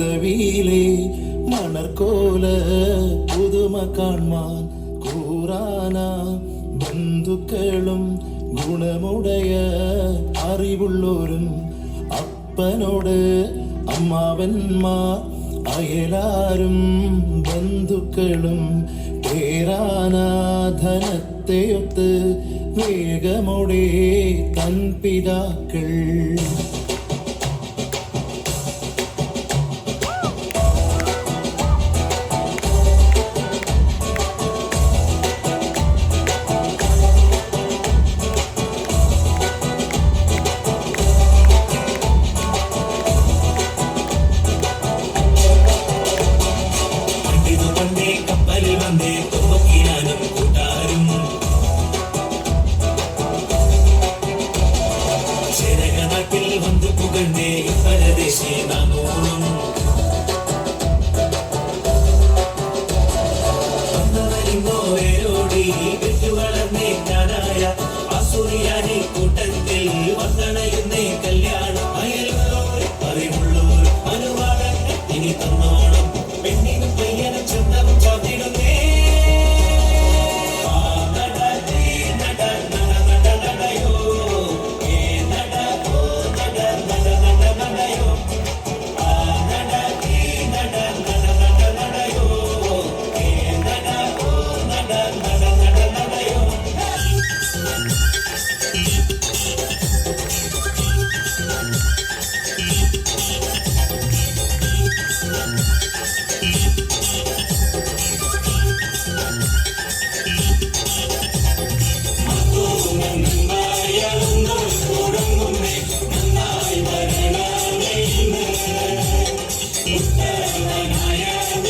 പദവിയിലെ മണർക്കോല പുതുമ കാൺമാൻ കൂറാന ബന്ധുക്കളും ഗുണമുടയ അറിവുള്ളോരും അപ്പനോട് അമ്മാവന്മാർ അയലാരും ബന്ധുക്കളും പേരാനാധനത്തെയൊത്ത് വേഗമോടെ തൻ പിതാക്കൾ